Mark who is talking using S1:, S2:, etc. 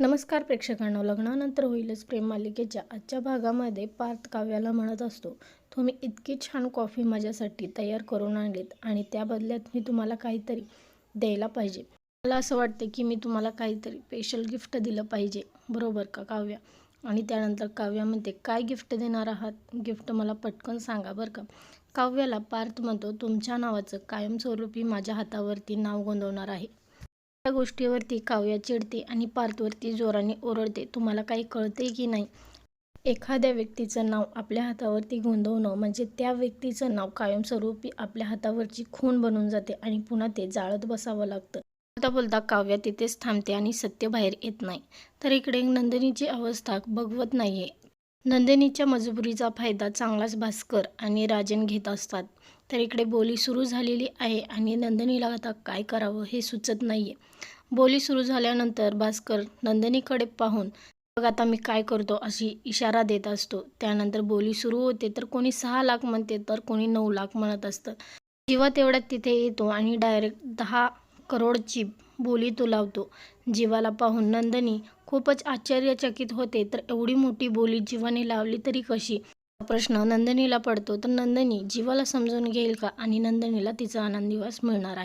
S1: नमस्कार प्रेक्षकांना लग्नानंतर होईलच प्रेम मालिकेच्या आजच्या भागामध्ये पार्थ काव्याला म्हणत असतो तुम्ही इतकी छान कॉफी माझ्यासाठी तयार करून आणलीत आणि त्या बदल्यात मी तुम्हाला काहीतरी द्यायला पाहिजे. मला असं वाटते की मी तुम्हाला काहीतरी स्पेशल गिफ्ट दिलं पाहिजे. बरोबर का काव्या? आणि त्यानंतर काव्या म्हणते काय गिफ्ट देणार आहात? गिफ्ट मला पटकन सांगा बरं का. काव्याला पार्थ म्हणतो तुमच्या नावाचं कायमस्वरूपी माझ्या हातावरती नाव गोंदवणार आहे. त्या गोष्टीवरती काव्या चिडते आणि पार्थवरती जोराने ओरडते. तुम्हाला काही कळते की नाही? एखाद्या व्यक्तीचं नाव आपल्या हातावरती गोंधवणं म्हणजे त्या व्यक्तीचं नाव कायमस्वरूपी आपल्या हातावरची खून बनून जाते आणि पुन्हा ते जाळत बसावं लागतं. बोलता बोलता काव्या तिथेच थांबते आणि सत्य बाहेर येत नाही. तर इकडे नंदिनीची अवस्था बघवत नाहीये. नंदिनीच्या मजबुरीचा फायदा चांगलाच भास्कर आणि राजन घेत असतात. तर इकडे बोली सुरू झालेली आहे आणि नंदिनीला आता काय करावं हे सुचत नाही आहे बोली सुरू झाल्यानंतर भास्कर नंदिनीकडे पाहून बघ आता मी काय करतो अशी इशारा देत असतो. त्यानंतर बोली सुरू होते तर कोणी सहा लाख म्हणते तर कोणी नऊ लाख म्हणत असतं. जेव्हा तेवढ्यात तिथे येतो आणि डायरेक्ट दहा करोडची बोली तो लावतो जीवाला पाहून नंदिनी खूपच आश्चर्यचकित होते. तर एवढी मोठी बोली जीवाने लावली तरी कशी? हा प्रश्न नंदिनीला पडतो. तर नंदिनी जीवाला समजून घेईल का? आणि नंदिनीला तिचा आनंद दिवस मिळणार आहे.